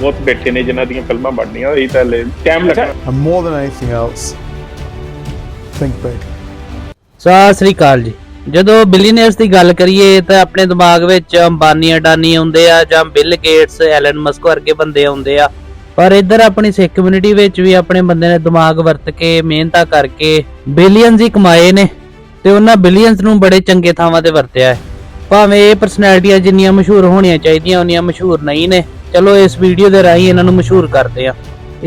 ਬਹੁਤ ਬੈਠੇ ਨੇ ਜਿਨ੍ਹਾਂ ਦੀਆਂ ਫਿਲਮਾਂ ਬਣਨੀਆਂ ਇਹ ਤਾਂ ਟਾਈਮ ਲੱਗਣਾ। And more than anything else, think big. Sat Sri ਅਕਾਲ ਜੀ। ਜਦੋਂ ਬਿਲੀਅਨਰਸ ਦੀ ਗੱਲ ਕਰੀਏ ਤਾਂ ਆਪਣੇ ਦਿਮਾਗ ਵਿੱਚ ਅੰਬਾਨੀ ਅਡਾਨੀ ਆਉਂਦੇ ਆ ਜਾਂ ਬਿਲ ਗੇਟਸ ਐਲਨ ਮਸਕ ਵਰਗੇ ਬੰਦੇ ਆਉਂਦੇ ਆ। ਪਰ ਇੱਧਰ ਆਪਣੀ ਸਿੱਖ ਕਮਿਊਨਿਟੀ ਵਿੱਚ ਵੀ ਆਪਣੇ ਬੰਦੇ ਨੇ ਦਿਮਾਗ ਵਰਤ ਕੇ ਮਿਹਨਤਾਂ ਕਰਕੇ ਬਿਲੀਅਨਸ ਹੀ ਕਮਾਏ ਨੇ ਤੇ ਉਹਨਾਂ ਬਿਲੀਅਨਸ ਨੂੰ ਬੜੇ ਚੰਗੇ ਥਾਵਾਂ ਤੇ ਵਰਤਿਆ ਹੈ। ਭਾਵੇਂ ਇਹ ਪਰਸਨੈਲਿਟੀਆਂ ਜਿੰਨੀਆਂ ਮਸ਼ਹੂਰ ਹੋਣੀਆਂ ਚਾਹੀਦੀਆਂ ਉਨੀਆਂ ਮਸ਼ਹੂਰ ਨਹੀਂ ਨੇ। ਚਲੋ ਇਸ ਵੀਡੀਓ ਦੇ ਰਾਹੀਂ ਇਹਨਾਂ ਨੂੰ ਮਸ਼ਹੂਰ ਕਰਦੇ ਆ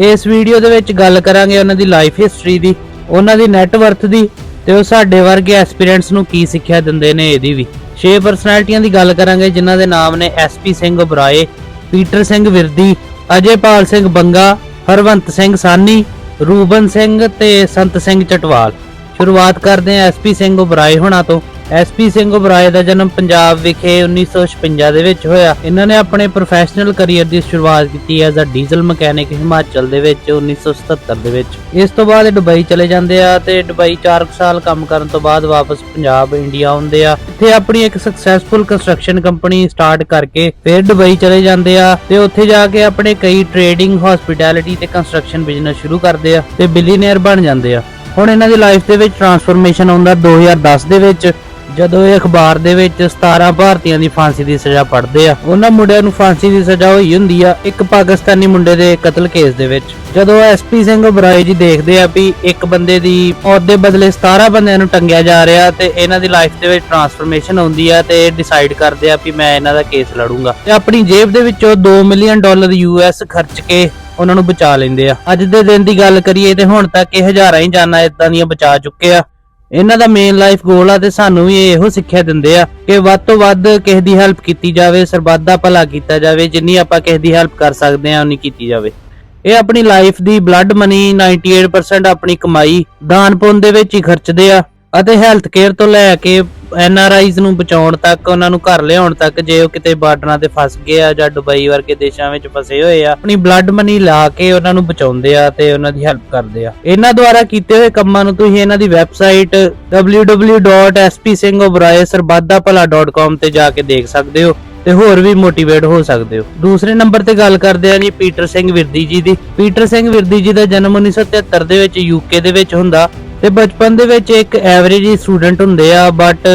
ਇਸ ਵੀਡੀਓ ਦੇ ਵਿੱਚ ਗੱਲ ਕਰਾਂਗੇ ਉਹਨਾਂ ਦੀ ਲਾਈਫ ਹਿਸਟਰੀ ਦੀ, ਉਹਨਾਂ ਦੀ ਨੈਟਵਰਥ ਦੀ ਤੇ ਉਹ ਸਾਡੇ ਵਰਗੇ ਐਸਪੀਰੈਂਟਸ ਨੂੰ ਕੀ ਸਿੱਖਿਆ ਦਿੰਦੇ ਨੇ ਇਹਦੀ ਵੀ। ਛੇ ਪਰਸਨੈਲਿਟੀਆਂ ਦੀ ਗੱਲ ਕਰਾਂਗੇ, ਜਿਨ੍ਹਾਂ ਦੇ ਨਾਮ ਨੇ SP Singh Oberoi Peter Singh Virdi, Ajaypal Singh Banga, Harwant Singh Sahni, Ruben Singh ਤੇ ਸੰਤ ਸਿੰਘ ਚਟਵਾਲ। ਸ਼ੁਰੂਆਤ ਕਰਦੇ ਹਾਂ ਐਸਪੀ ਸਿੰਘ ਉਬਰਾਏ ਹੋਣਾ ਤੋਂ। ਐਸਪੀ ਸਿੰਘ ਉਬਰਾਏ ਦਾ ਜਨਮ ਪੰਜਾਬ ਵਿਖੇ 1956 ਦੇ ਵਿੱਚ ਹੋਇਆ। ਇਹਨਾਂ ਨੇ ਆਪਣੇ ਪ੍ਰੋਫੈਸ਼ਨਲ ਕੈਰੀਅਰ ਦੀ ਸ਼ੁਰੂਆਤ ਕੀਤੀ as a diesel mechanic Himachal ਦੇ ਵਿੱਚ 1977 ਦੇ ਵਿੱਚ। ਇਸ ਤੋਂ ਬਾਅਦ ਦੁਬਈ ਚਲੇ ਜਾਂਦੇ ਆ ਤੇ ਦੁਬਈ 4 ਸਾਲ ਕੰਮ ਕਰਨ ਤੋਂ ਬਾਅਦ ਵਾਪਸ ਪੰਜਾਬ, ਇੰਡੀਆ ਆਉਂਦੇ ਆ। ਇੱਥੇ ਆਪਣੀ ਇੱਕ ਸਕਸੈਸਫੁਲ ਕੰਸਟਰਕਸ਼ਨ ਕੰਪਨੀ ਸਟਾਰਟ ਕਰਕੇ ਫਿਰ ਦੁਬਈ ਚਲੇ ਜਾਂਦੇ ਆ ਤੇ ਉੱਥੇ ਜਾ ਕੇ ਆਪਣੇ ਕਈ ਟ੍ਰੇਡਿੰਗ ਹਸਪਿਟੈਲਿਟੀ ਤੇ ਕੰਸਟਰਕਸ਼ਨ ਬਿਜ਼ਨਸ ਸ਼ੁਰੂ ਕਰਦੇ ਆ ਤੇ ਬਿਲੀਅਨਰ ਬਣ ਜਾਂਦੇ ਆ। ਹੁਣ ਇਹਨਾਂ ਦੀ ਲਾਈਫ ਦੇ ਵਿੱਚ ਟਰਾਂਸਫਰਮੇਸ਼ਨ ਆਉਂਦਾ 2010 ਦੇ ਵਿੱਚ। ਜਦੋਂ ਇਹ ਅਖਬਾਰ ਦੇ ਵਿੱਚ 17 ਭਾਰਤੀਆਂ ਦੀ ਫਾਂਸੀ ਦੀ ਸਜ਼ਾ ਪੜਦੇ ਆ, ਉਹਨਾਂ ਮੁੰਡਿਆਂ ਨੂੰ ਫਾਂਸੀ ਦੀ ਸਜ਼ਾ ਹੋਈ ਹੁੰਦੀ ਆ ਇੱਕ ਪਾਕਿਸਤਾਨੀ ਮੁੰਡੇ ਦੇ ਕਤਲ ਕੇਸ ਦੇ ਵਿੱਚ। ਜਦੋਂ ਐਸਪੀ ਸਿੰਘ ਉਬਰਾਏ ਜੀ ਦੇਖਦੇ ਆ ਵੀ ਇੱਕ ਬੰਦੇ ਦੀ ਮੌਤ ਬਦਲੇ 17 ਬੰਦਿਆਂ ਨੂੰ ਟੰਗਿਆ ਜਾ ਰਿਹਾ ਤੇ ਇਹਨਾਂ ਦੀ ਲਾਈਫ ਦੇ ਵਿੱਚ ਟਰਾਂਸਫਰਮੇਸ਼ਨ ਆਉਂਦੀ ਆ ਤੇ ਡਿਸਾਈਡ ਕਰਦੇ ਆ ਵੀ ਮੈਂ ਇਹਨਾਂ ਦਾ ਕੇਸ ਲੜੂੰਗਾ। ਤੇ ਆਪਣੀ ਜੇਬ ਦੇ ਵਿੱਚੋਂ 2 ਮਿਲੀਅਨ ਡਾਲਰ ਯੂਐਸ ਖਰਚ ਕੇ ਉਹਨਾਂ ਨੂੰ ਬਚਾ ਲੈਂਦੇ ਆ। ਅੱਜ ਦੇ ਦਿਨ ਦੀ ਗੱਲ ਕਰੀਏ ਤੇ ਹੁਣ ਤੱਕ ਇਹ ਹਜ਼ਾਰਾਂ ਹੀ ਜਾਨਾਂ ਇਦਾਂ ਦੀਆਂ ਬਚਾ ਚੁੱਕੇ ਆ। ਇਹਨਾਂ ਦਾ ਮੇਨ ਲਾਈਫ ਗੋਲ ਆ ਤੇ ਸਾਨੂੰ ਵੀ ਇਹੋ ਸਿੱਖਿਆ ਦਿੰਦੇ ਆ ਕਿ ਵੱਧ ਤੋਂ ਵੱਧ ਕਿਸੇ ਦੀ ਹੈਲਪ ਕੀਤੀ ਜਾਵੇ, ਸਰਬੱਤ ਦਾ ਭਲਾ ਕੀਤਾ ਜਾਵੇ, ਜਿੰਨੀ ਆਪਾਂ ਕਿਸੇ ਦੀ ਹੈਲਪ ਕਰ ਸਕਦੇ ਆ, ਉਨੀ ਕੀਤੀ ਜਾਵੇ। ਇਹ ਆਪਣੀ ਲਾਈਫ ਦੀ ਬਲੱਡ ਮਨੀ 98% ਆਪਣੀ ਕਮਾਈ ਦਾਨ ਪੁੰਨ ਦੇ ਵਿੱਚ ਹੀ ਖਰਚਦੇ ਆ ਅਤੇ ਹੈਲਥ ਕੇਅਰ ਤੋਂ ਲੈ ਕੇ ਐਨ ਆਰ ਆਈਜ਼ ਨੂੰ ਬਚਾਉਣ ਤੱਕ, ਉਹਨਾਂ ਨੂੰ ਘਰ ਲਿਆਉਣ ਤੱਕ ਜੇ ਉਹ ਕਿਤੇ ਬਾਰਡਰਾਂ ਤੇ ਫਸ ਗਏ ਆ ਜਾਂ ਦੁਬਈ ਵਰਗੇ ਦੇਸ਼ਾਂ ਵਿੱਚ ਫਸੇ ਹੋਏ ਆ, ਆਪਣੀ ਬਲੱਡ ਮਨੀ ਲਾ ਕੇ ਉਹਨਾਂ ਨੂੰ ਬਚਾਉਂਦੇ ਆ ਤੇ ਉਹਨਾਂ ਦੀ ਹੈਲਪ ਕਰਦੇ ਆ। ਇਹਨਾਂ ਦੁਆਰਾ ਕੀਤੇ ਹੋਏ ਕੰਮਾਂ ਨੂੰ ਤੁਸੀਂ ਇਹਨਾਂ ਦੀ ਵੈਬਸਾਈਟ www.spsingobrayeserbaddapala.com ਤੇ ਜਾ ਕੇ ਦੇਖ ਸਕਦੇ ਹੋ ਤੇ ਹੋਰ ਵੀ ਮੋਟੀਵੇਟ ਹੋ ਸਕਦੇ ਹੋ। ਦੂਸਰੇ ਨੰਬਰ ਤੇ ਗੱਲ ਕਰਦੇ ਆ ਜੀ ਪੀਟਰ ਸਿੰਘ ਵਿਰਦੀ ਜੀ ਦੀ। ਪੀਟਰ ਸਿੰਘ ਵਿਰਦੀ ਜੀ ਦਾ ਜਨਮ 1973 ਦੇ ਵਿੱਚ ਯੂਕੇ ਦੇ ਵਿੱਚ ਹੁੰਦਾ। ਤੇ ਬਚਪਨ ਦੇ ਵਿੱਚ ਇੱਕ ਐਵਰੇਜ ਸਟੂਡੈਂਟ ਹੁੰਦੇ ਆ ਬਟ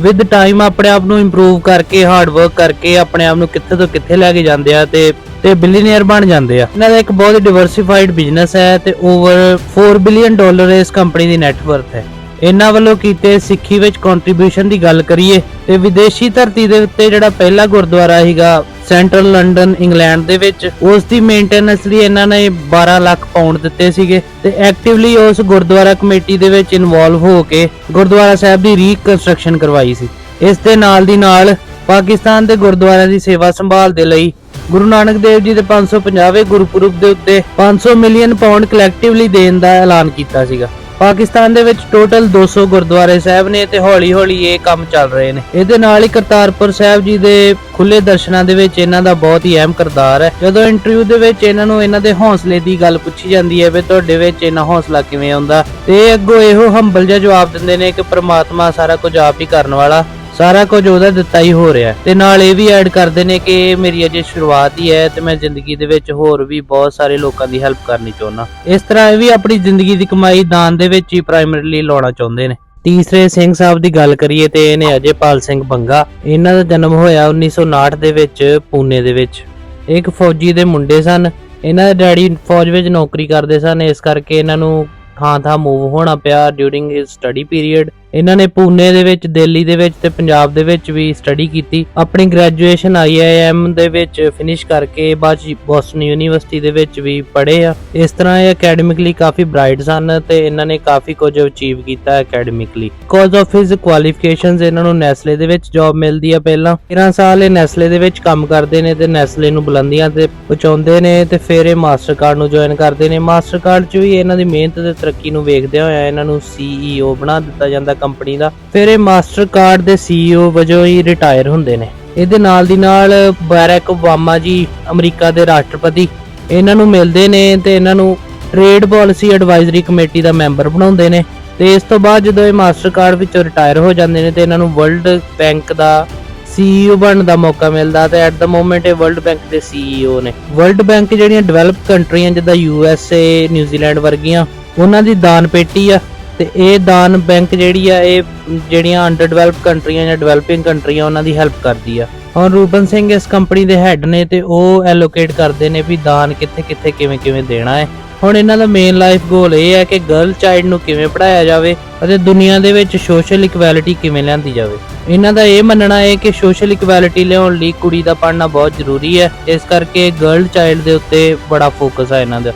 ਵਿਦ ਟਾਈਮ ਆਪਣੇ ਆਪ ਨੂੰ ਇੰਪਰੂਵ ਕਰਕੇ ਹਾਰਡ ਵਰਕ ਕਰਕੇ ਆਪਣੇ ਆਪ ਨੂੰ ਕਿੱਥੇ ਤੋਂ ਕਿੱਥੇ ਲੈ ਕੇ ਜਾਂਦੇ ਆ ਤੇ ਤੇ ਬਿਲੀਅਨਰ ਬਣ ਜਾਂਦੇ ਆ। ਇਹਨਾਂ ਦਾ ਇੱਕ ਬਹੁਤ ਡਿਵਰਸਿਫਾਈਡ ਬਿਜ਼ਨਸ ਹੈ ਤੇ ਓਵਰ 4 ਬਿਲੀਅਨ ਡਾਲਰ ਇਸ ਕੰਪਨੀ ਦੀ ਨੈਟਵਰਥ ਹੈ। ਇਹਨਾਂ ਵੱਲੋਂ ਕੀਤੇ ਸਿੱਖੀ ਵਿੱਚ ਕੰਟਰੀਬਿਊਸ਼ਨ ਦੀ ਗੱਲ ਕਰੀਏ, ਤੇ ਵਿਦੇਸ਼ੀ ਧਰਤੀ ਦੇ ਉੱਤੇ ਜਿਹੜਾ ਪਹਿਲਾ ਗੁਰਦੁਆਰਾ ਸੀਗਾ ਸੈਂਟਰਲ ਲੰਡਨ, ਇੰਗਲੈਂਡ ਦੇ ਵਿੱਚ। ਉਸ ਦੀ ਮੇਨਟੇਨੈਂਸ ਲਈ ਇਹਨਾਂ ਨੇ 12 ਲੱਖ ਪਾਉਂਡ ਦਿੱਤੇ ਸੀਗੇ ਤੇ ਐਕਟਿਵਲੀ ਉਸ ਗੁਰਦੁਆਰਾ ਕਮੇਟੀ ਦੇ ਵਿੱਚ ਇਨਵੋਲਵ ਹੋ ਕੇ ਗੁਰਦੁਆਰਾ ਸਾਹਿਬ ਦੀ ਰੀਕਨਸਟਰਕਸ਼ਨ ਕਰਵਾਈ ਸੀ। ਇਸ ਦੇ ਨਾਲ ਦੀ ਨਾਲ ਪਾਕਿਸਤਾਨ ਦੇ ਗੁਰਦੁਆਰਿਆਂ ਦੀ ਸੇਵਾ ਸੰਭਾਲ ਦੇ ਲਈ ਗੁਰੂ ਨਾਨਕ ਦੇਵ ਜੀ ਦੇ 550ਵੇਂ ਗੁਰਪੁਰਬ ਦੇ ਉੱਤੇ 500 ਮਿਲੀਅਨ ਪਾਉਂਡ ਕਲੈਕਟਿਵਲੀ ਦੇਣ ਦਾ ਐਲਾਨ ਕੀਤਾ ਸੀਗਾ। ਪਾਕਿਸਤਾਨ ਦੇ ਵਿੱਚ ਟੋਟਲ 200 ਗੁਰਦੁਆਰੇ ਸਾਹਿਬ ਨੇ ਤੇ ਹੌਲੀ-ਹੌਲੀ ਇਹ ਕੰਮ ਚੱਲ ਰਹੇ ਨੇ। ਇਹਦੇ ਨਾਲ ਹੀ ਕਰਤਾਰਪੁਰ ਸਾਹਿਬ ਜੀ ਦੇ ਖੁੱਲੇ ਦਰਸ਼ਨਾਂ ਦੇ ਵਿੱਚ ਇਹਨਾਂ ਦਾ ਬਹੁਤ ਹੀ ਅਹਿਮ ਕਿਰਦਾਰ ਹੈ। ਜਦੋਂ ਇੰਟਰਵਿਊ ਦੇ ਵਿੱਚ ਇਹਨਾਂ ਨੂੰ ਇਹਨਾਂ ਦੇ ਹੌਸਲੇ ਦੀ ਗੱਲ ਪੁੱਛੀ ਜਾਂਦੀ ਹੈ ਵੀ ਤੁਹਾਡੇ ਵਿੱਚ ਇਹਨਾਂ ਹੌਸਲਾ ਕਿਵੇਂ ਆਉਂਦਾ, ਤੇ ਅੱਗੋਂ ਇਹੋ ਹੰਬਲ ਜਿਹਾ ਜਵਾਬ ਦਿੰਦੇ ਨੇ ਕਿ ਪ੍ਰਮਾਤਮਾ ਸਾਰਾ ਕੁਝ ਆਪ ਹੀ ਕਰਨ ਵਾਲਾ। ਸਾਰਾ ਕੁਝ ਉਹਦਾ ਦਿੱਤਾ ਹੀ ਹੋ ਰਿਹਾ। ਤੇ ਨਾਲ ਇਹ ਵੀ ਐਡ ਕਰਦੇ ਨੇ ਕਿ ਮੇਰੀ ਅਜੇ ਸ਼ੁਰੂਆਤ ਹੀ ਹੈ ਤੇ ਮੈਂ ਜ਼ਿੰਦਗੀ ਦੇ ਵਿੱਚ ਹੋਰ ਵੀ ਬਹੁਤ ਸਾਰੇ ਲੋਕਾਂ ਦੀ ਹੈਲਪ ਕਰਨੀ ਚਾਹੁੰਦਾ। ਇਸ ਤਰ੍ਹਾਂ ਇਹ ਵੀ ਆਪਣੀ ਜ਼ਿੰਦਗੀ ਦੀ ਕਮਾਈ ਦਾਨ ਦੇ ਵਿੱਚ ਹੀ ਪ੍ਰਾਇਮਰੀਲੀ ਲਾਉਣਾ ਚਾਹੁੰਦੇ ਨੇ। ਤੀਸਰੇ ਸਿੰਘ ਸਾਹਿਬ ਦੀ ਗੱਲ ਕਰੀਏ ਤੇ ਇਹਨੇ ਅਜੇਪਾਲ ਸਿੰਘ ਬੰਗਾ। ਇਹਨਾਂ ਦਾ ਜਨਮ ਹੋਇਆ 1959 ਦੇ ਵਿੱਚ ਪੂਨੇ ਦੇ ਵਿੱਚ। ਇੱਕ ਫੌਜੀ ਦੇ ਮੁੰਡੇ ਸਨ। ਇਹਨਾਂ ਦੇ ਡੈਡੀ ਫੌਜ ਵਿੱਚ ਨੌਕਰੀ ਕਰਦੇ ਸਨ। ਇਸ ਕਰਕੇ ਇਹਨਾਂ ਨੂੰ ਥਾਂ ਥਾਂ ਮੂਵ ਹੋਣਾ ਪਿਆ ਡਿਊਰਿੰਗ ਹਿਸ ਸਟੱਡੀ ਪੀਰੀਅਡ ਇਹਨਾਂ ਨੇ ਪੂਨੇ ਦੇ ਵਿੱਚ, ਦਿੱਲੀ ਦੇ ਵਿੱਚ ਤੇ ਪੰਜਾਬ ਦੇ ਵਿੱਚ ਵੀ ਸਟੱਡੀ ਕੀਤੀ। ਆਪਣੀ ਗ੍ਰੈਜੂਏਸ਼ਨ ਆਈਆਈਐਮ ਦੇ ਵਿੱਚ ਫਿਨਿਸ਼ ਕਰਕੇ ਬਾਅਦ ਬੋਸਟਨ ਯੂਨੀਵਰਸਿਟੀ ਦੇ ਵਿੱਚ ਵੀ ਪੜ੍ਹੇ ਆ। ਇਸ ਤਰ੍ਹਾਂ ਇਹ ਅਕੈਡਮਿਕਲੀ ਕਾਫੀ ਬ੍ਰਾਈਟ ਸਨ ਤੇ ਇਹਨਾਂ ਨੇ ਕਾਫੀ ਕੁਝ ਅਚੀਵ ਕੀਤਾ academically because of his qualifications ਇਹਨਾਂ ਨੂੰ ਨੈਸਲੇ ਦੇ ਵਿੱਚ ਜੌਬ ਮਿਲਦੀ ਆ ਪਹਿਲਾਂ। 13 ਸਾਲ ਇਹ ਨੈਸਲੇ ਦੇ ਵਿੱਚ ਕੰਮ ਕਰਦੇ ਨੇ ਤੇ ਨੈਸਲੇ ਨੂੰ ਬੁਲੰਦੀਆਂ ਤੇ ਪਹੁੰਚਾਉਂਦੇ ਨੇ ਤੇ ਫਿਰ ਇਹ ਮਾਸਟਰਕਾਰਡ ਨੂੰ ਜੁਆਇਨ ਕਰਦੇ ਨੇ। ਮਾਸਟਰਕਾਰਡ 'ਚ ਵੀ ਇਹਨਾਂ ਦੀ ਮਿਹਨਤ ਤੇ ਤਰੱਕੀ ਨੂੰ ਵੇਖਦਿਆਂ ਹੋਇਆ ਇਹਨਾਂ ਨੂੰ ਸੀਈਓ ਬਣਾ ਦਿੱਤਾ ਜਾਂਦਾ। ਕੰਪਨੀ ਦਾ, ਫਿਰ ਇਹ ਮਾਸਟਰਕਾਰਡ ਦੇ ਸੀਈਓ ਵਜੋਂ ਹੀ ਰਿਟਾਇਰ ਹੁੰਦੇ ਨੇ। ਇਹਦੇ ਨਾਲ ਦੀ ਨਾਲ ਬੈਰਕ ਓਬਾਮਾ ਜੀ ਅਮਰੀਕਾ ਦੇ ਰਾਸ਼ਟਰਪਤੀ, ਇਹਨਾਂ ਨੂੰ ਮਿਲਦੇ ਨੇ ਤੇ ਇਹਨਾਂ ਨੂੰ ਟ੍ਰੇਡ ਪਾਲਿਸੀ ਐਡਵਾਈਜ਼ਰੀ ਕਮੇਟੀ ਦਾ ਮੈਂਬਰ ਬਣਾਉਂਦੇ ਨੇ। ਤੇ ਇਸ ਤੋਂ ਬਾਅਦ ਜਦੋਂ ਇਹ ਮਾਸਟਰਕਾਰਡ ਵਿੱਚੋਂ ਰਿਟਾਇਰ ਹੋ ਜਾਂਦੇ ਨੇ ਤੇ ਇਹਨਾਂ ਨੂੰ ਵਰਲਡ ਬੈਂਕ ਦਾ CEO ਬਣਨ ਦਾ ਮੌਕਾ ਮਿਲਦਾ ਤੇ ਐਟ ਦਾ ਮੋਮੈਂਟ ਇਹ ਵਰਲਡ ਬੈਂਕ ਦੇ CEO ਨੇ। ਵਰਲਡ ਬੈਂਕ ਜਿਹੜੀਆਂ ਡਿਵੈਲਪ ਕੰਟਰੀਆਂ ਜਿੱਦਾਂ USA ਨਿਊਜ਼ੀਲੈਂਡ ਵਰਗੀਆਂ, ਉਹਨਾਂ ਦੀ ਦਾਨ ਪੇਟੀ ਆ। ਤੇ ਇਹ ਦਾਨ ਬੈਂਕ ਜਿਹੜੀ ਆ, ਇਹ ਜਿਹੜੀਆਂ ਅੰਡਰ ਡਿਵੈਲਪ ਕੰਟਰੀਆਂ ਜਾਂ ਡਿਵੈਲਪਿੰਗ ਕੰਟਰੀਆਂ ਉਹਨਾਂ ਦੀ ਹੈਲਪ ਕਰਦੀ ਆ। ਹੁਣ ਰੂਬਨ ਸਿੰਘ ਇਸ ਕੰਪਨੀ ਦੇ ਹੈੱਡ ਨੇ ਤੇ ਉਹ ਐਲੋਕੇਟ ਕਰਦੇ ਨੇ ਵੀ ਦਾਨ ਕਿੱਥੇ ਕਿੱਥੇ ਕਿਵੇਂ ਕਿਵੇਂ ਦੇਣਾ ਹੈ। ਹੁਣ ਇਹਨਾਂ ਦਾ ਮੇਨ ਲਾਈਫ ਗੋਲ ਇਹ ਹੈ ਕਿ ਗਰਲ ਚਾਈਲਡ ਨੂੰ ਕਿਵੇਂ ਪੜਾਇਆ ਜਾਵੇ ਅਤੇ ਦੁਨੀਆ ਦੇ ਵਿੱਚ ਸੋਸ਼ਲ ਇਕੁਐਲਿਟੀ ਕਿਵੇਂ ਲਿਆਂਦੀ ਜਾਵੇ। ਇਹਨਾਂ ਦਾ ਇਹ ਮੰਨਣਾ ਹੈ ਕਿ ਸੋਸ਼ਲ ਇਕੁਐਲਿਟੀ ਲਿਆਉਣ ਲਈ ਕੁੜੀ ਦਾ ਪੜ੍ਹਨਾ ਬਹੁਤ ਜ਼ਰੂਰੀ ਹੈ। ਇਸ ਕਰਕੇ ਗਰਲ ਚਾਈਲਡ ਦੇ ਉੱਤੇ ਬੜਾ ਫੋਕਸ ਹੈ ਇਹਨਾਂ ਦਾ।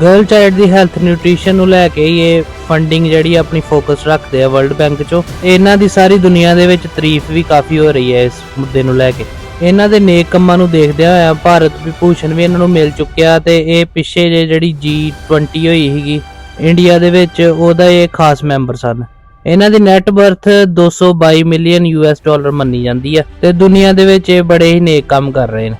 ਗਰਲ ਚਾਈਲਡ ਦੀ ਹੈਲਥ ਨਿਊਟ੍ਰੀਸ਼ਨ ਨੂੰ ਲੈ ਕੇ ਇਹ ਫੰਡਿੰਗ ਜਿਹੜੀ ਆਪਣੀ ਫੋਕਸ ਰੱਖਦੇ ਆ ਵਰਲਡ ਬੈਂਕ ਚੋਂ, ਇਹਨਾਂ ਦੀ ਸਾਰੀ ਦੁਨੀਆ ਦੇ ਵਿੱਚ ਤਾਰੀਫ ਵੀ ਕਾਫੀ ਹੋ ਰਹੀ ਹੈ ਇਸ ਮੁੱਦੇ ਨੂੰ ਲੈ ਕੇ। ਇਹਨਾਂ ਦੇ ਨੇਕ ਕੰਮਾਂ ਨੂੰ ਦੇਖਦਿਆਂ ਹੋਇਆ ਭਾਰਤ ਵਿਭੂਸ਼ਣ ਵੀ ਇਹਨਾਂ ਨੂੰ ਮਿਲ ਚੁੱਕਿਆ ਤੇ ਇਹ ਪਿੱਛੇ ਜੇ ਜਿਹੜੀ G20 ਹੋਈ ਸੀਗੀ ਇੰਡੀਆ ਦੇ ਵਿੱਚ ਉਹਦਾ ਇਹ ਖਾਸ ਮੈਂਬਰ ਸਨ। ਇਹਨਾਂ ਦੀ net worth 222 million US dollar ਮੰਨੀ ਜਾਂਦੀ ਹੈ ਤੇ ਦੁਨੀਆ ਦੇ ਵਿੱਚ ਇਹ ਬੜੇ ਹੀ ਨੇਕ ਕੰਮ ਕਰ ਰਹੇ ਨੇ।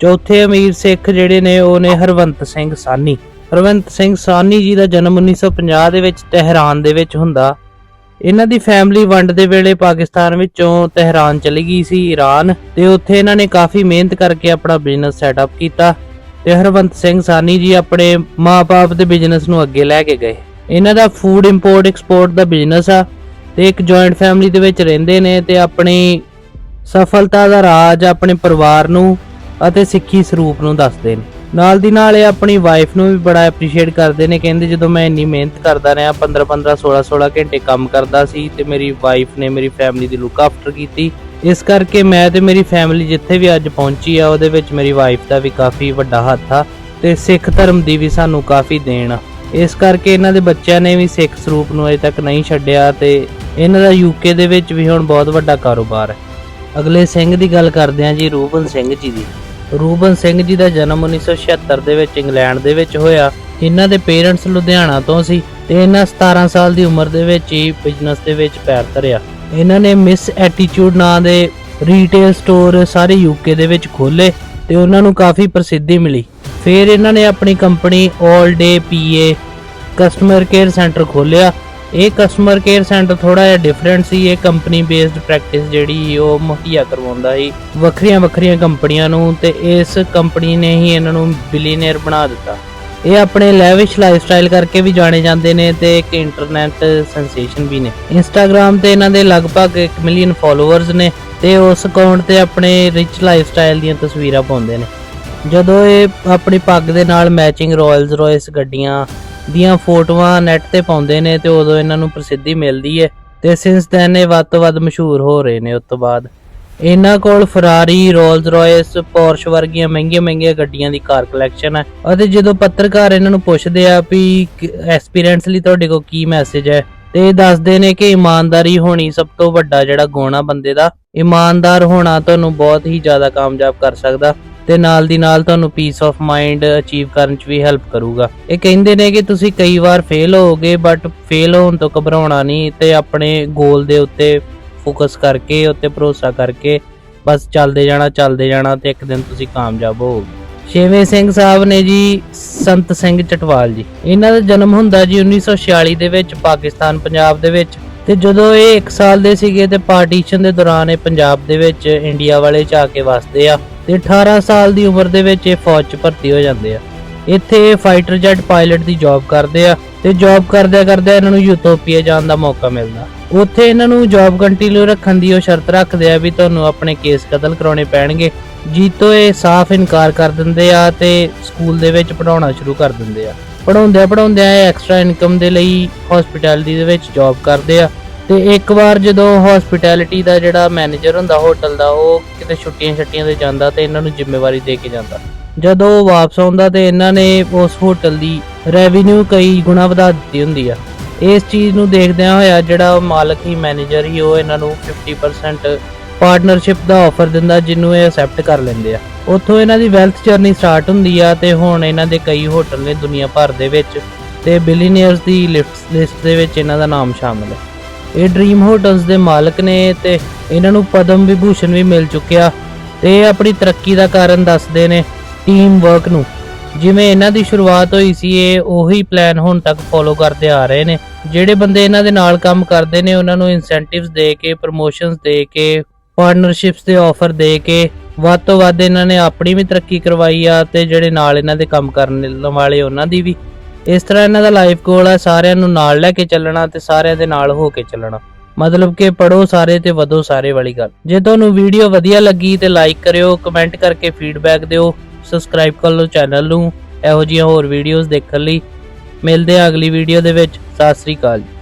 ਚੌਥੇ ਅਮੀਰ ਸਿੱਖ ਜਿਹੜੇ ਨੇ, ਉਹ ਨੇ ਹਰਵੰਤ ਸਿੰਘ ਸਾਨੀ ਹਰਵੰਤ ਸਿੰਘ ਸਾਨੀ ਜੀ ਦਾ ਜਨਮ 1950 ਦੇ ਵਿੱਚ ਤਹਿਰਾਨ ਦੇ ਵਿੱਚ ਹੁੰਦਾ। ਇਹਨਾਂ ਦੀ ਫੈਮਿਲੀ ਵੰਡ ਦੇ ਵੇਲੇ ਪਾਕਿਸਤਾਨ ਵਿੱਚੋਂ ਤਹਿਰਾਨ ਚਲੀ ਗਈ ਸੀ ਈਰਾਨ ਤੇ ਉੱਥੇ ਇਹਨਾਂ ਨੇ ਕਾਫੀ ਮਿਹਨਤ ਕਰਕੇ ਆਪਣਾ ਬਿਜ਼ਨਸ ਸੈਟਅਪ ਕੀਤਾ ਤੇ ਹਰਵੰਤ ਸਿੰਘ ਸਾਨੀ ਜੀ ਆਪਣੇ ਮਾਪੇ ਦੇ ਬਿਜ਼ਨਸ ਨੂੰ ਅੱਗੇ ਲੈ ਕੇ ਗਏ। ਇਹਨਾਂ ਦਾ ਫੂਡ ਇੰਪੋਰਟ ਐਕਸਪੋਰਟ ਦਾ ਬਿਜ਼ਨਸ ਆ ਤੇ ਇੱਕ ਜੁਆਇੰਟ ਫੈਮਿਲੀ ਦੇ ਵਿੱਚ ਰਹਿੰਦੇ ਨੇ ਤੇ ਆਪਣੀ ਸਫਲਤਾ ਦਾ ਰਾਜ ਆਪਣੇ ਪਰਿਵਾਰ ਨੂੰ ਅਤੇ ਸਿੱਖੀ ਸਰੂਪ ਨੂੰ ਦੱਸਦੇ ਨੇ। ਨਾਲ ਦੀ ਨਾਲ ਇਹ ਆਪਣੀ ਵਾਈਫ ਨੂੰ ਵੀ ਬੜਾ ਐਪਰੀਸ਼ੀਏਟ ਕਰਦੇ ਨੇ, ਕਹਿੰਦੇ ਜਦੋਂ ਮੈਂ ਇੰਨੀ ਮਿਹਨਤ ਕਰਦਾ ਰਿਹਾ 15 15 16 16 ਘੰਟੇ ਕੰਮ ਕਰਦਾ ਸੀ ਤੇ ਮੇਰੀ ਵਾਈਫ ਨੇ ਮੇਰੀ ਫੈਮਿਲੀ ਦੀ ਲੁੱਕ ਆਫਟਰ ਕੀਤੀ। ਇਸ ਕਰਕੇ ਮੈਂ ਤੇ ਮੇਰੀ ਫੈਮਿਲੀ ਜਿੱਥੇ ਵੀ ਅੱਜ ਪਹੁੰਚੀ ਆ, ਉਹਦੇ ਵਿੱਚ ਮੇਰੀ ਵਾਈਫ ਦਾ ਵੀ ਕਾਫੀ ਵੱਡਾ ਹੱਥ ਆ ਤੇ ਸਿੱਖ ਧਰਮ ਦੀ ਵੀ ਸਾਨੂੰ ਕਾਫੀ ਦੇਣ ਆ। ਇਸ ਕਰਕੇ ਇਹਨਾਂ ਦੇ ਬੱਚਿਆਂ ਨੇ ਵੀ ਸਿੱਖ ਸਰੂਪ ਨੂੰ ਅਜੇ ਤੱਕ ਨਹੀਂ ਛੱਡਿਆ ਤੇ ਇਹਨਾਂ ਦਾ ਯੂਕੇ ਦੇ ਵਿੱਚ ਵੀ ਹੁਣ ਬਹੁਤ ਵੱਡਾ ਕਾਰੋਬਾਰ ਹੈ। ਅਗਲੇ ਸਿੰਘ ਦੀ ਗੱਲ ਕਰਦੇ ਹਾਂ ਜੀ, ਰੂਪਨ ਸਿੰਘ ਜੀ ਦੀ। ਰੂਬਨ ਸਿੰਘ ਜੀ ਦਾ ਜਨਮ 1976 ਦੇ ਵਿੱਚ ਇੰਗਲੈਂਡ ਦੇ ਵਿੱਚ ਹੋਇਆ। ਇਹਨਾਂ ਦੇ ਪੇਰੈਂਟਸ ਲੁਧਿਆਣਾ ਤੋਂ ਸੀ ਤੇ ਇਹਨਾਂ 17 ਸਾਲ ਦੀ ਉਮਰ ਦੇ ਵਿੱਚ ਹੀ ਬਿਜ਼ਨਸ ਦੇ ਵਿੱਚ ਪੈਰ ਧਰਿਆ। ਇਹਨਾਂ ਨੇ ਮਿਸ ਐਟੀਟਿਊਡ ਨਾਂ ਦੇ ਰੀਟੇਲ ਸਟੋਰ ਸਾਰੇ ਯੂਕੇ ਦੇ ਵਿੱਚ ਖੋਲੇ ਤੇ ਉਹਨਾਂ ਨੂੰ ਕਾਫੀ ਪ੍ਰਸਿੱਧੀ ਮਿਲੀ। ਫਿਰ ਇਹਨਾਂ ਨੇ ਆਪਣੀ company 올 day PA customer care centre ਖੋਲਿਆ ਇਹ ਕਸਟਮਰ ਕੇਅਰ ਸੈਂਟਰ ਥੋੜਾ ਜਿਹਾ ਡਿਫਰੈਂਟ ਸੀ, ਇਹ ਕੰਪਨੀ ਬੇਸਡ ਪ੍ਰੈਕਟਿਸ ਜਿਹੜੀ ਉਹ ਮੁਹੱਈਆ ਕਰਵਾਉਂਦਾ ਸੀ। ਵੱਖਰੀਆਂ ਵੱਖਰੀਆਂ ਕੰਪਨੀਆਂ ਨੂੰ ਤੇ ਇਸ ਕੰਪਨੀ ਨੇ ਹੀ ਇਹਨਾਂ ਨੂੰ ਬਿਲੀਅਨਰ ਬਣਾ ਦਿੱਤਾ। ਇਹ ਆਪਣੇ ਲੈਵਿਸ਼ ਲਾਈਫਸਟਾਈਲ ਕਰਕੇ ਵੀ ਜਾਣੇ ਜਾਂਦੇ ਨੇ ਤੇ ਇੱਕ ਇੰਟਰਨੈਟ ਸੈਂਸੇਸ਼ਨ ਵੀ ਨੇ। ਇੰਸਟਾਗ੍ਰam ਤੇ ਇਹਨਾਂ ਦੇ ਲਗਭਗ 1 ਮਿਲੀਅਨ ਫਾਲੋਅਰਸ ਨੇ ਤੇ ਉਸ ਅਕਾਊਂਟ ਤੇ ਆਪਣੇ ਰਿਚ ਲਾਈਫਸਟਾਈਲ ਦੀਆਂ ਤਸਵੀਰਾਂ ਪਾਉਂਦੇ ਨੇ। ਜਦੋਂ ਇਹ ਆਪਣੀ ਪੱਗ ਦੇ ਨਾਲ ਮੈਚਿੰਗ ਰਾਇਲਸ ਰॉयਸ ਗੱਡੀਆਂ ਦੀਆਂ ਫੋਟੋਆਂ ਨੈਟ ਤੇ ਪਾਉਂਦੇ ਨੇ ਤੇ ਉਦੋਂ ਇਹਨਾਂ ਨੂੰ ਪ੍ਰਸਿੱਧੀ ਮਿਲਦੀ ਹੈ ਤੇ ਸਿੰਸ ਦੈਨ ਇਹ ਵੱਧ ਤੋਂ ਵੱਧ ਮਸ਼ਹੂਰ ਹੋ ਰਹੇ ਨੇ ਉਸ ਤੋਂ ਬਾਅਦ। ਇਹਨਾਂ ਕੋਲ ਫਰਾਰੀ ਰੋਲਸ ਰਾਇਸ ਪੋਰਸ਼ ਵਰਗੀਆਂ ਮਹਿੰਗੀਆਂ ਮਹਿੰਗੀਆਂ ਗੱਡੀਆਂ ਦੀ ਕਾਰ ਕਲੈਕਸ਼ਨ ਹੈ ਅਤੇ ਜਦੋਂ ਪੱਤਰਕਾਰ ਇਹਨਾਂ ਨੂੰ ਪੁੱਛਦੇ ਆ ਵੀ ਐਕਸਪੀਰੀਅੰਸ ਲਈ ਤੁਹਾਡੇ ਕੋਲ ਕੀ ਮੈਸੇਜ ਹੈ, ਤੇ ਦੱਸਦੇ ਨੇ ਕਿ ਇਮਾਨਦਾਰੀ ਹੋਣੀ ਸਭ ਤੋਂ ਵੱਡਾ ਜਿਹੜਾ ਗੁਣ ਆ ਬੰਦੇ ਦਾ। ਇਮਾਨਦਾਰ ਹੋਣਾ ਤੁਹਾਨੂੰ ਬਹੁਤ ਹੀ ਜ਼ਿਆਦਾ ਕਾਮਯਾਬ ਕਰ ਸਕਦਾ। ਤੇ ਨਾਲ ਦੀ ਨਾਲ ਤੁਹਾਨੂੰ ਪੀਸ ਆਫ ਮਾਈਂਡ ਅਚੀਵ ਕਰਨ 'ਚ ਵੀ ਹੈਲਪ ਕਰੂਗਾ। ਇਹ ਕਹਿੰਦੇ ਨੇ ਕਿ ਤੁਸੀਂ ਕਈ ਵਾਰ ਫੇਲ ਹੋਗੇ ਬਟ ਫੇਲ ਹੋਣ ਤੋਂ ਘਬਰਾਉਣਾ ਨਹੀਂ ਤੇ ਆਪਣੇ ਗੋਲ ਦੇ ਉੱਤੇ ਫੋਕਸ ਕਰਕੇ, ਉੱਤੇ ਭਰੋਸਾ ਕਰਕੇ, ਬਸ ਚੱਲਦੇ ਜਾਣਾ ਚੱਲਦੇ ਜਾਣਾ ਤੇ ਇੱਕ ਦਿਨ ਤੁਸੀਂ ਕਾਮਯਾਬ ਹੋਵੋਗੇ। ਛੇਵੇਂ ਸਿੰਘ ਸਾਹਿਬ ਨੇ ਜੀ, ਸੰਤ ਸਿੰਘ ਚਟਵਾਲ ਜੀ। ਇਹਨਾਂ ਦਾ ਜਨਮ ਹੁੰਦਾ ਜੀ 1946 ਦੇ ਵਿੱਚ, ਪਾਕਿਸਤਾਨ, ਪੰਜਾਬ ਦੇ ਵਿੱਚ। ਤੇ ਜਦੋਂ ਇਹ 1 ਸਾਲ ਦੇ ਸੀਗੇ ਤੇ ਪਾਰਟੀਸ਼ਨ ਦੇ ਦੌਰਾਨ ਇਹ ਪੰਜਾਬ ਦੇ ਵਿੱਚ, ਇੰਡੀਆ ਵਾਲੇ ਚ ਆ ਕੇ ਵਸਦੇ ਆ ਤੇ 18 ਸਾਲ ਦੀ ਉਮਰ ਦੇ ਵਿੱਚ ਇਹ ਫੌਜ 'ਚ ਭਰਤੀ ਹੋ ਜਾਂਦੇ ਆ। ਇੱਥੇ ਇਹ ਫਾਈਟਰ ਜੈਟ ਪਾਇਲਟ ਦੀ ਜੌਬ ਕਰਦੇ ਆ ਤੇ ਜੌਬ ਕਰਦਿਆਂ ਕਰਦਿਆਂ ਇਹਨਾਂ ਨੂੰ ਯੂਟੋਪੀਆ ਜਾਣ ਦਾ ਮੌਕਾ ਮਿਲਦਾ। ਉੱਥੇ ਇਹਨਾਂ ਨੂੰ ਜੌਬ ਕੰਟੀਨਿਊ ਰੱਖਣ ਦੀ ਉਹ ਸ਼ਰਤ ਰੱਖਦੇ ਆ ਵੀ ਤੁਹਾਨੂੰ ਆਪਣੇ ਕੇਸ ਕਤਲ ਕਰਾਉਣੇ ਪੈਣਗੇ। ਜੀਤੋ ਇਹ ਸਾਫ਼ ਇਨਕਾਰ ਕਰ ਦਿੰਦੇ ਆ ਤੇ ਸਕੂਲ ਦੇ ਵਿੱਚ ਪੜਾਉਣਾ ਸ਼ੁਰੂ ਕਰ ਦਿੰਦੇ ਆ। ਪੜਾਉਂਦੇ ਪੜਾਉਂਦੇ ਇਹ ਐਕਸਟਰਾ ਇਨਕਮ ਦੇ ਲਈ ਹਸਪਿਟੈਲਿਟੀ ਦੇ ਵਿੱਚ ਜੌਬ ਕਰਦੇ ਆ। ਤੇ ਇੱਕ ਵਾਰ ਜਦੋਂ ਹਸਪਿਟੈਲਿਟੀ ਦਾ ਜਿਹੜਾ ਮੈਨੇਜਰ ਹੁੰਦਾ ਹੋਟਲ ਦਾ, ਉਹ ਕਿਤੇ ਛੁੱਟੀਆਂ ਛੱਟੀਆਂ ਤੇ ਜਾਂਦਾ ਤੇ ਇਹਨਾਂ ਨੂੰ ਜ਼ਿੰਮੇਵਾਰੀ ਦੇ ਕੇ ਜਾਂਦਾ। ਜਦੋਂ ਉਹ ਵਾਪਸ ਆਉਂਦਾ ਤੇ ਇਹਨਾਂ ਨੇ ਉਸ ਹੋਟਲ ਦੀ ਰੈਵਨਿਊ ਕਈ ਗੁਣਾ ਵਧਾ ਦਿੱਤੀ ਹੁੰਦੀ ਆ। ਇਸ ਚੀਜ਼ ਨੂੰ ਦੇਖਦਿਆਂ ਹੋਇਆ ਜਿਹੜਾ ਮਾਲਕ ਹੀ ਮੈਨੇਜਰ ਹੀ, ਉਹ ਇਹਨਾਂ ਨੂੰ 50% ਪਾਰਟਨਰਸ਼ਿਪ ਦਾ ਆਫਰ ਦਿੰਦਾ, ਜਿਹਨੂੰ ਇਹ ਅਸੈਪਟ ਕਰ ਲੈਂਦੇ ਆ। ਉੱਥੋਂ ਇਹਨਾਂ ਦੀ ਵੈਲਥ ਜਰਨੀ ਸਟਾਰਟ ਹੁੰਦੀ ਆ ਤੇ ਹੁਣ ਇਹਨਾਂ ਦੇ ਕਈ ਹੋਟਲ ਨੇ ਦੁਨੀਆ ਭਰ ਦੇ ਵਿੱਚ ਤੇ ਬਿਲੀਨੀਅਰਸ ਦੀ ਲਿਸਟ ਲਿਸਟ ਦੇ ਵਿੱਚ ਇਹਨਾਂ ਦਾ ਨਾਮ ਸ਼ਾਮਲ ਹੈ। ਇਹ ਡ੍ਰੀਮ ਹੋਟਲਸ ਦੇ ਮਾਲਕ ਨੇ ਤੇ ਇਹਨਾਂ ਨੂੰ ਪਦਮ ਵਿਭੂਸ਼ਣ ਵੀ ਮਿਲ ਚੁੱਕਿਆ ਤੇ ਇਹ ਆਪਣੀ ਤਰੱਕੀ ਦਾ ਕਾਰਨ ਦੱਸਦੇ ਨੇ ਟੀਮ ਵਰਕ ਨੂੰ। ਜਿਵੇਂ ਇਹਨਾਂ ਦੀ ਸ਼ੁਰੂਆਤ ਹੋਈ ਸੀ, ਇਹ ਉਹੀ ਪਲਾਨ ਹੁਣ ਤੱਕ ਫੋਲੋ ਕਰਦੇ ਆ ਰਹੇ ਨੇ। ਜਿਹੜੇ ਬੰਦੇ ਇਹਨਾਂ ਦੇ ਨਾਲ ਕੰਮ ਕਰਦੇ ਨੇ, ਉਹਨਾਂ ਨੂੰ ਇਨਸੈਂਟਿਵਸ ਦੇ ਕੇ ਪ੍ਰੋਮੋਸ਼ਨਸ ਦੇ ਕੇ ਪਾਰਟਨਰਸ਼ਿਪਸ ਦੇ ਆਫਰ ਦੇ ਕੇ ਵੱਧ ਤੋਂ ਵੱਧ ਇਹਨਾਂ ਨੇ ਆਪਣੀ ਵੀ ਤਰੱਕੀ ਕਰਵਾਈ ਆ ਤੇ ਜਿਹੜੇ ਨਾਲ ਇਹਨਾਂ ਦੇ ਕੰਮ ਕਰਨ ਵਾਲੇ ਉਹਨਾਂ ਦੀ ਵੀ। ਇਸ ਤਰ੍ਹਾਂ ਇਹਨਾਂ ਦਾ ਲਾਈਫ ਗੋਲ ਆ ਸਾਰਿਆਂ ਨੂੰ ਨਾਲ ਲੈ ਕੇ ਚੱਲਣਾ ਤੇ ਸਾਰਿਆਂ ਦੇ ਨਾਲ ਹੋ ਕੇ ਚੱਲਣਾ। ਮਤਲਬ ਕਿ ਪੜੋ ਸਾਰੇ ਤੇ ਵਧੋ ਸਾਰੇ ਵਾਲੀ ਗੱਲ। ਜੇ ਤੁਹਾਨੂੰ ਵੀਡੀਓ ਵਧੀਆ ਲੱਗੀ ਤੇ ਲਾਈਕ ਕਰਿਓ ਕਮੈਂਟ ਕਰਕੇ ਫੀਡਬੈਕ ਦਿਓ ਸਬਸਕ੍ਰਾਈਬ ਕਰ ਲਓ ਚੈਨਲ ਨੂੰ। ਇਹੋ ਜਿਹੀਆਂ ਹੋਰ ਵੀਡੀਓਜ਼ ਦੇਖਣ ਲਈ ਮਿਲਦੇ ਆ ਅਗਲੀ ਵੀਡੀਓ ਦੇ ਵਿੱਚ। ਸਤਿ ਸ੍ਰੀ ਅਕਾਲ ਜੀ।